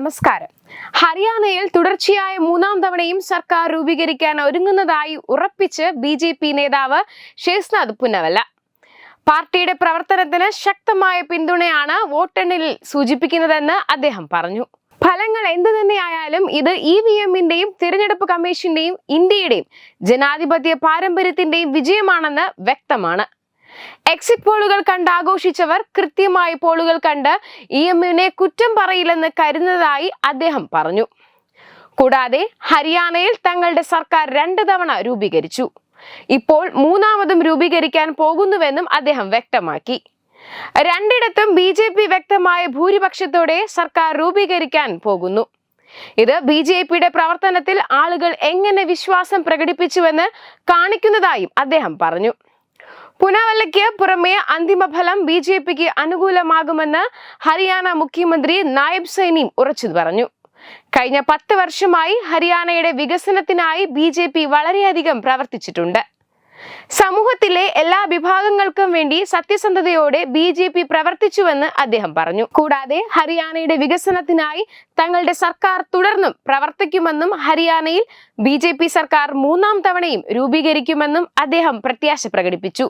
നമസ്കാരം. ഹരിയാനയിൽ തുടർച്ചയായ മൂന്നാം തവണയും സർക്കാർ രൂപീകരിക്കാൻ ഒരുങ്ങുന്നതായി ഉറപ്പിച്ച് ബി ജെ പി നേതാവ് ശേഷ്നാഥ് പുന്നവല്ല. പാർട്ടിയുടെ പ്രവർത്തനത്തിന് ശക്തമായ പിന്തുണയാണ് വോട്ടെണ്ണിൽ സൂചിപ്പിക്കുന്നതെന്ന് അദ്ദേഹം പറഞ്ഞു. ഫലങ്ങൾ എന്തു തന്നെയായാലും ഇത് ഇ വി എമ്മിന്റെയും തിരഞ്ഞെടുപ്പ് കമ്മീഷന്റെയും ഇന്ത്യയുടെയും ജനാധിപത്യ പാരമ്പര്യത്തിന്റെയും വിജയമാണെന്ന് വ്യക്തമാണ്. എക്സിറ്റ് പോളുകൾ കണ്ട് ആഘോഷിച്ചവർ കൃത്യമായി പോളുകൾ കണ്ട് ഇ എമ്മിനെ കുറ്റം പറയില്ലെന്ന് കരുതുന്നതായി അദ്ദേഹം പറഞ്ഞു. കൂടാതെ ഹരിയാനയിൽ തങ്ങളുടെ സർക്കാർ രണ്ട് തവണ രൂപീകരിച്ചു. ഇപ്പോൾ മൂന്നാമതും രൂപീകരിക്കാൻ പോകുന്നുവെന്നും അദ്ദേഹം വ്യക്തമാക്കി. രണ്ടിടത്തും ബി ജെ പി വ്യക്തമായ ഭൂരിപക്ഷത്തോടെ സർക്കാർ രൂപീകരിക്കാൻ പോകുന്നു. ഇത് ബി ജെ പിയുടെ പ്രവർത്തനത്തിൽ ആളുകൾ എങ്ങനെ വിശ്വാസം പ്രകടിപ്പിച്ചുവെന്ന് കാണിക്കുന്നതായും അദ്ദേഹം പറഞ്ഞു. പുനവല്ലയ്ക്ക് പുറമെ അന്തിമഫലം ബി ജെ പിക്ക് അനുകൂലമാകുമെന്ന് ഹരിയാന മുഖ്യമന്ത്രി നായബ് സൈനിയും ഉറച്ചു പറഞ്ഞു. കഴിഞ്ഞ പത്ത് വർഷമായി ഹരിയാനയുടെ വികസനത്തിനായി ബി ജെ പി വളരെയധികം പ്രവർത്തിച്ചിട്ടുണ്ട്. സമൂഹത്തിലെ എല്ലാ വിഭാഗങ്ങൾക്കും വേണ്ടി സത്യസന്ധതയോടെ ബി ജെ പി പ്രവർത്തിച്ചുവെന്ന് അദ്ദേഹം പറഞ്ഞു. കൂടാതെ ഹരിയാനയുടെ വികസനത്തിനായി തങ്ങളുടെ സർക്കാർ തുടർന്നും പ്രവർത്തിക്കുമെന്നും ഹരിയാനയിൽ ബി സർക്കാർ മൂന്നാം തവണയും രൂപീകരിക്കുമെന്നും അദ്ദേഹം പ്രത്യാശ പ്രകടിപ്പിച്ചു.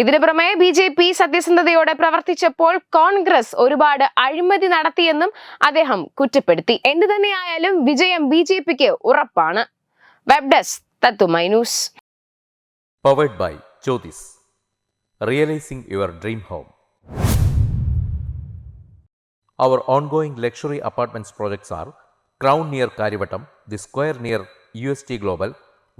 ഇതിനു പുറമെ ബി ജെ പി സത്യസന്ധതയോടെ പ്രവർത്തിച്ചപ്പോൾ കോൺഗ്രസ് ഒരുപാട് അഴിമതി നടത്തിയെന്നും അദ്ദേഹം കുറ്റപ്പെടുത്തി. എന്തു തന്നെയായാലും വിജയം ബി ജെ പിക്ക് ഉറപ്പാണ്. വെബ് ഡെസ്ക് തത്തുമൈ news. Luxury apartments projects R crown near Kariavattom the square near U S T Crown